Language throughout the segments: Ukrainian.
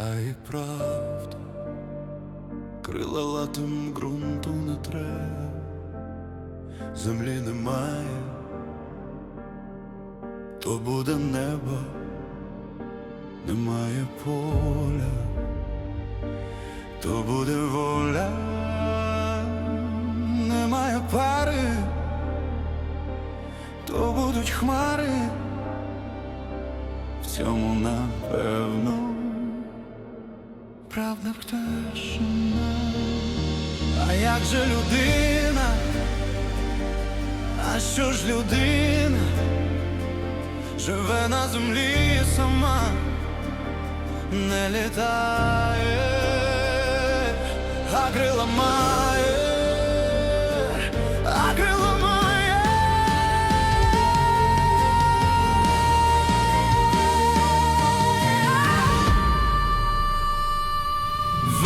А і правда, крила латим ґрунту не треба, землі немає, то буде небо, немає поля, то буде воля, немає пари, то будуть хмари, в цьому напевно. Правда пташина, а як же людина? А що ж людина? Живе на землі сама, не літає, а крила має,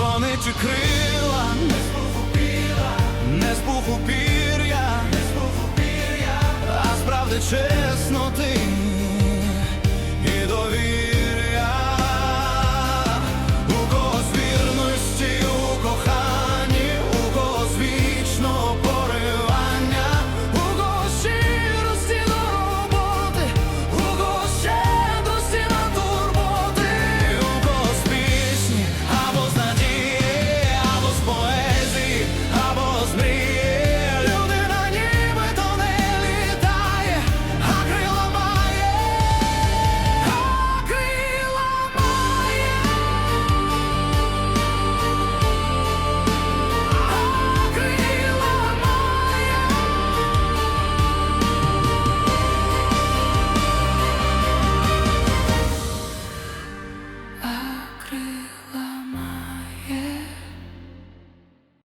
Дзвонить крила, не збуху пір'я, не збуху а справди чи.